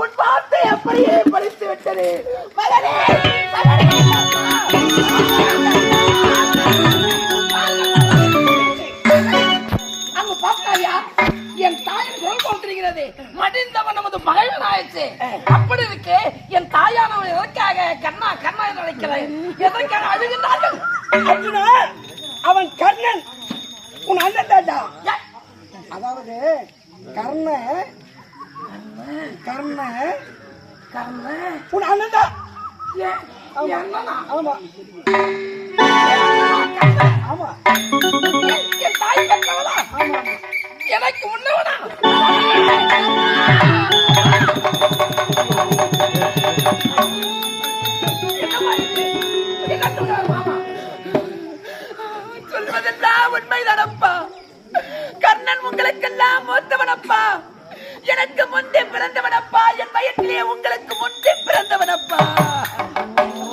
உன் வார்த்தை அப்படியே பறித்து விட்டது. மகனே அங்க பார்த்தாயா என் தாயின் குரல் போட்டிருக்கிறது. மடிந்தவன் நமது மகன் ஆயிடுச்சு அப்படி இருக்கு என் தாயானவன் எதற்காக கண்ணா கண்ணா என்று அழைக்கிறேன் எதற்காக அழுகின்றார்கள்? அர்ஜுனா அவன் கர்ணன். உன் அண்ணன் தாண்டா அதாவது கர்ண கர்ண கர்ண உன் அண்ணன் தான் ஏ, என்னண்ணா? ஆமா. ஆமா எனக்கெல்லாம் மூத்தவனப்பா எனக்கு முன்பே பிறந்தவனப்பா. என் வயிற்றிலே உங்களுக்கு முன்பே பிறந்தவனப்பா. ஓ,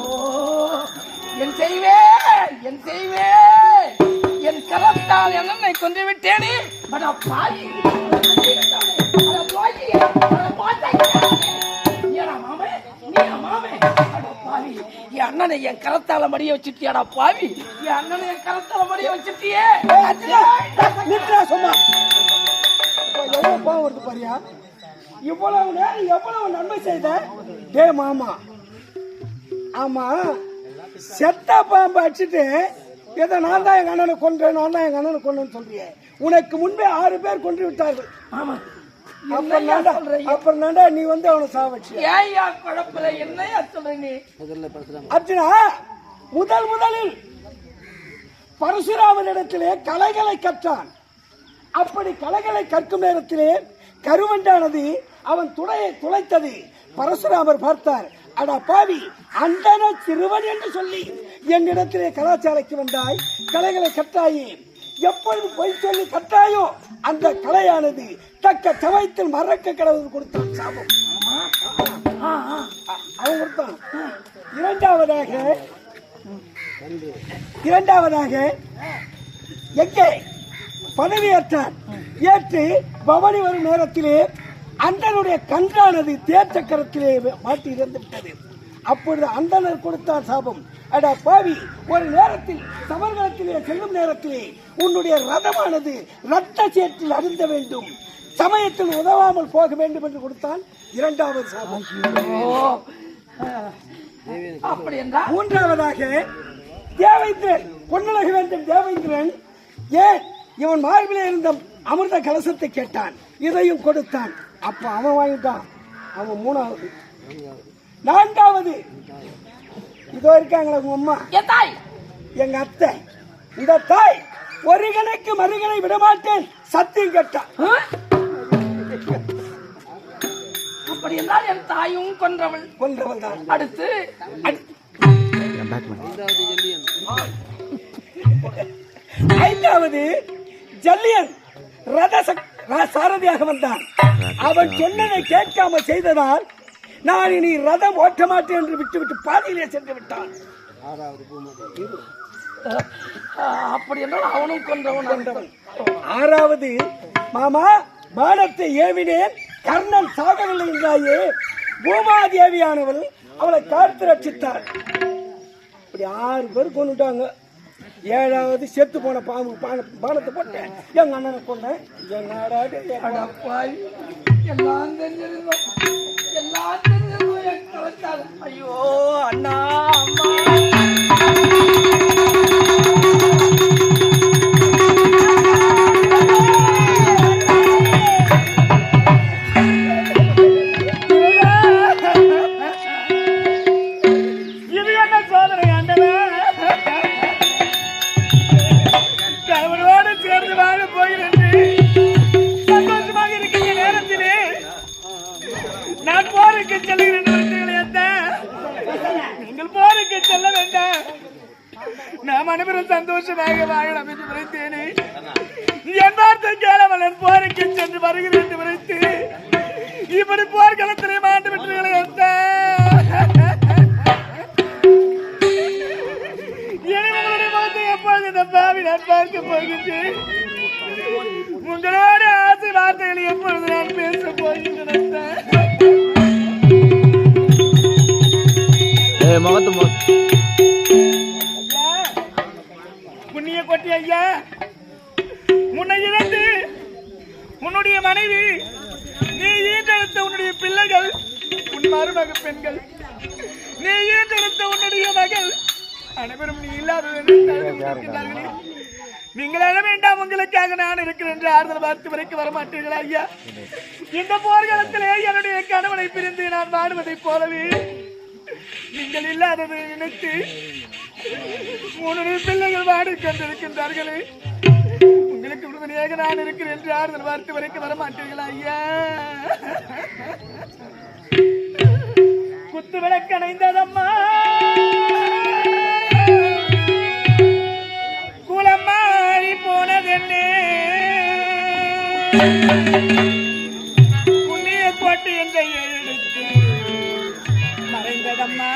என் செய்வே என் செய்வே என் கரத்தால் என்னை கொன்று விட்டேனே. அட பாவி பாவி, மாமே? பாவி, என் அண்ணனை என் கரத்தால மடிய வச்சுட்டியாடா பாவி. என் அண்ணனை என் கரத்தால மடிய வச்சுட்டியே. சும்மா. எவ்வளவு கோவம் வருது பாரியா? இவ்வளவு நேரம் எவ்வளவு நன்மை செய்த? டே மாமா. ஆமா. செத்த பாம்பு அடிச்சுட்டு ஏதோ நான் தான் எங்க அண்ணனை கொன்றேன் நான் தான் எங்க அண்ணனை கொண்டேன்னு சொல்றியே. உனக்கு முன்பே ஆறு பேர் கொன்று விட்டார்கள். ஆமா அப்புறம் நீ? வந்து அவனை சாவச்சு ஏய்யா குழப்பல என்னையா சொல்ற நீ? அர்ஜுனா முதல் முதலில் பரசுராமனிடத்திலே கலைகளை கற்றான். அப்படி கலைகளை கற்கும் நேரத்திலே கருவண்டானது அவன் துளையை துளைத்தது. பரசுராமர் பார்த்தார் அடா பாவி அண்டன சிறுவன் என்று சொல்லி என்னிடத்திலே கலாச்சாரக்கு வந்தாய் கலைகளை கற்றாயே. எப்பொழுது பொய் சொல்லி கற்றாயோ அந்த கலையானது தக்க சமயத்தில் மறக்க கடவுள் கொடுத்தான் சாபம். ஆ, ஆ. அவன் கொடுத்தான். இரண்டாவதாக இரண்டாவதாக எங்கே? பதவியேற்றான் ஏற்று பவனி வரும் நேரத்திலே அந்தனுடைய கன்றானது தேர் சக்கரத்திலே மாட்டி இறந்து விட்டது அப்பொழுது அந்தனர் கொடுத்தான் சாபம். அடா பாவி ஒரு நேரத்தில் சமர்களத்திலே செல்லும் நேரத்திலே உன்னுடைய ரதமானது ரத்த சேற்றில் அருந்த வேண்டும். சமயத்தில் உதவாமல் போக வேண்டும் என்று கொடுத்தான் இரண்டாவது சாபம். அப்படி என்றா மூன்றாவதாக தேவேந்திரன் பொன்னுலக வேண்டும் தேவேந்திரன் ஏன் இவன் மார்பிலே இருந்த அமிர்த கலசத்தை கேட்டான். இதையும் கொடுத்தான். அப்ப அவன் வாங்கிட்டான் அவன் மூணாவது. நான்காவது. இதோ இருக்காங்களா உங்க அம்மா. என் தாய். எங்க அத்தை. இந்த தாய் ஒரு கணக்கு மறுகனை விடமாட்டேன். சத்தியம் கேட்டான்? அப்படி என்றால் என் தாயும் கொன்றவள். கொன்றவள் தான். அடுத்து. ஐந்தாவது. ஜல்லியன் ரத சாரதியாக வந்தான். அவன் சொன்னதை கேட்காம செய்ததால் நான் இனி ரதம் ஓட்ட மாட்டேன் என்று விட்டுவிட்டு பாதியிலே சென்று விட்டான். அப்படி என்றால் அவனும் கொன்றவன் கொன்றவன் ஆறாவது மாமா பானத்தை ஏவினேன். கர்ணன் சாகவில்லை என்றாயே பூமாதேவியானவள் அவளை காத்து ரட்சித்தாள். இப்படி ஆறு பேர் கொண்டுட்டாங்க. ஏழாவது செத்து போன பாம்பு பான- பானத்தை போட்டேன் எங்க அண்ணனை கொண்டேன் என்னடா டேய், அட எல்லாம் தெரிஞ்சிருந்தோம் நாம் அனைவரும் சந்தோஷமாக வாழலாம் என்று விரைத்தேனே. என் வார்த்தை கேளவலன் போருக்கு சென்று வருகிறேன் என்று விரைத்து. இப்படி போர்க்களத்திலே மாண்டு விட்டீர்களே உங்களுடைய முகத்தை எப்பொழுது இந்த பாவி நான் பார்க்க போகின்றேன்? உங்களோட ஆசை வார்த்தைகளை எப்பொழுது நான் புண்ணிய கோட்டி ஐயா. முன்னை இழந்து உன்னுடைய மனைவி நீ ஈட்டெடுத்த உன்னுடைய பிள்ளைகள் உன் மருமக பெண்கள் நீ ஈட்டெடுத்த உன்னுடைய மகள் அனைவரும் நீ இல்லாதது நீங்கள் எழ வேண்டாம் உங்களுக்காக நான் இருக்கிறேன் என்று ஆறுதல் பார்த்து வரைக்கும் வரமாட்டீர்களா ஐயா? இந்த போர்க்களத்திலே என்னுடைய கணவனை பிரிந்து நான் வாடுவதைப் போலவே நீங்கள் இல்லாததை நினைத்து உன்னுடைய பிள்ளைகள் வாடி கொண்டிருக்கின்றார்களே. உங்களுக்கு உறுதுணையாக நான் இருக்கிறேன் என்று யார் வார்த்தை வரைக்கும் வரமாட்டீர்களா ஐயா? குத்து விளக்கணைந்ததம்மா குளமாறி போனதென்னே? புண்ணிய கோட்டை என்ற எழுத்து மறைந்ததம்மா.